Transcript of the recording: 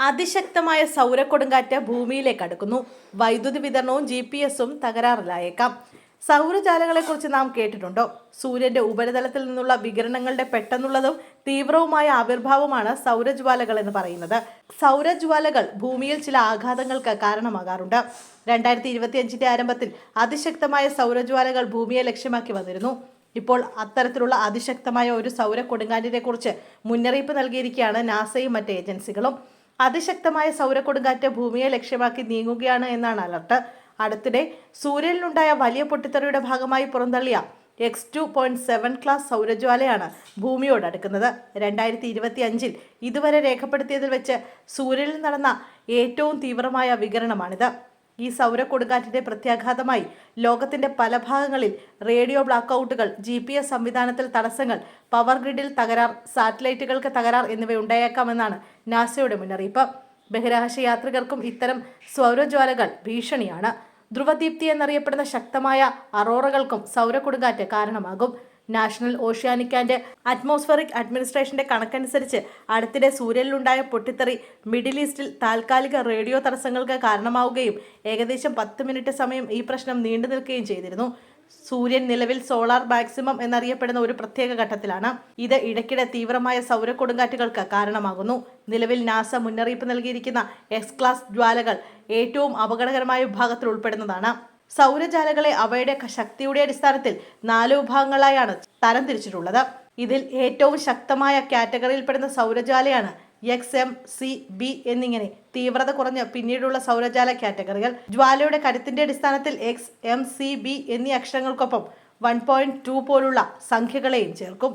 അതിശക്തമായ സൗരക്കൊടുങ്കാറ്റ് ഭൂമിയിലേക്ക് അടുക്കുന്നു. വൈദ്യുതി വിതരണവും ജി പി എസും തകരാറിലായേക്കാം. സൗരജാലങ്ങളെക്കുറിച്ച് നാം കേട്ടിട്ടുണ്ടോ? സൂര്യന്റെ ഉപരിതലത്തിൽ നിന്നുള്ള വികിരണങ്ങളുടെ പെട്ടെന്നുള്ളതും തീവ്രവുമായ ആവിർഭാവമാണ് സൗരജ്വാലകൾ എന്ന് പറയുന്നത്. സൗരജ്വാലകൾ ഭൂമിയിൽ ചില ആഘാതങ്ങൾക്ക് കാരണമാകാറുണ്ട്. രണ്ടായിരത്തി ഇരുപത്തിയഞ്ചിന്റെ ആരംഭത്തിൽ അതിശക്തമായ സൗരജ്വാലകൾ ഭൂമിയെ ലക്ഷ്യമാക്കി വന്നിരുന്നു. ഇപ്പോൾ അത്തരത്തിലുള്ള അതിശക്തമായ ഒരു സൗര കൊടുങ്കാറ്റിനെ കുറിച്ച് മുന്നറിയിപ്പ് നൽകിയിരിക്കുകയാണ് നാസയും മറ്റ് ഏജൻസികളും. അതിശക്തമായ സൗര കൊടുങ്കാറ്റ് ഭൂമിയെ ലക്ഷ്യമാക്കി നീങ്ങുകയാണ് എന്നാണ് അലർട്ട്. അടുത്തിടെ സൂര്യനിലുണ്ടായ വലിയ പൊട്ടിത്തെറിയുടെ ഭാഗമായി പുറന്തള്ളിയ X two point seven class സൗരജ്വാലയാണ് ഭൂമിയോട് അടുക്കുന്നത്. രണ്ടായിരത്തി ഇരുപത്തി അഞ്ചിൽ ഇതുവരെ രേഖപ്പെടുത്തിയതിൽ വെച്ച് സൂര്യനിൽ നടന്ന ഏറ്റവും തീവ്രമായ വികിരണമാണിത്. ഈ സൗര കൊടുങ്കാറ്റിന്റെ പ്രത്യാഘാതമായി ലോകത്തിന്റെ പല ഭാഗങ്ങളിൽ റേഡിയോ ബ്ലാക്ക് ഔട്ടുകൾ ജി പി എസ് സംവിധാനത്തിൽ തടസ്സങ്ങൾ പവർ ഗ്രിഡിൽ തകരാർ സാറ്റലൈറ്റുകൾക്ക് തകരാർ എന്നിവ ഉണ്ടായേക്കാമെന്നാണ് നാസയുടെ മുന്നറിയിപ്പ്. ബഹിരാകാശ യാത്രികർക്കും ഇത്തരം സൗരജ്വാലകൾ ഭീഷണിയാണ്. ധ്രുവദീപ്തി എന്നറിയപ്പെടുന്ന ശക്തമായ അറോറകൾക്കും സൗര കൊടുങ്കാറ്റ് കാരണമാകും. നാഷണൽ ഓഷ്യാനിക് ആൻഡ് അറ്റ്മോസ്ഫറിക് അഡ്മിനിസ്ട്രേഷന്റെ കണക്കനുസരിച്ച് അടുത്തിടെ സൂര്യനിലുണ്ടായ പൊട്ടിത്തെറി മിഡിൽ ഈസ്റ്റിൽ താൽക്കാലിക റേഡിയോ തടസ്സങ്ങൾക്ക് കാരണമാവുകയും ഏകദേശം പത്ത് മിനിറ്റ് സമയം ഈ പ്രശ്നം നീണ്ടു നിൽക്കുകയും ചെയ്തിരുന്നു. സൂര്യൻ നിലവിൽ സോളാർ മാക്സിമം എന്നറിയപ്പെടുന്ന ഒരു പ്രത്യേക ഘട്ടത്തിലാണ്. ഇത് ഇടയ്ക്കിടെ തീവ്രമായ സൗര കൊടുങ്കാറ്റുകൾക്ക് കാരണമാകുന്നു. നിലവിൽ നാസ മുന്നറിയിപ്പ് നൽകിയിരിക്കുന്ന എക്സ് ക്ലാസ് ജ്വാലകൾ ഏറ്റവും അപകടകരമായ വിഭാഗത്തിൽ ഉൾപ്പെടുന്നതാണ്. സൗരജാലകളെ അവയുടെ ശക്തിയുടെ അടിസ്ഥാനത്തിൽ നാല് വിഭാഗങ്ങളായാണ് തരംതിരിച്ചിട്ടുള്ളത്. ഇതിൽ ഏറ്റവും ശക്തമായ കാറ്റഗറിയിൽപ്പെടുന്ന സൗരജാലയാണ് എക്സ് എം സി ബി എന്നിങ്ങനെ തീവ്രത കുറഞ്ഞ പിന്നീടുള്ള സൗരജാല കാറ്റഗറികൾ. ജ്വാലയുടെ കരുത്തിന്റെ അടിസ്ഥാനത്തിൽ എക്സ് എം സി ബി എന്നീ അക്ഷരങ്ങൾക്കൊപ്പം വൺ പോയിന്റ് ടു പോലുള്ള സംഖ്യകളെയും ചേർക്കും.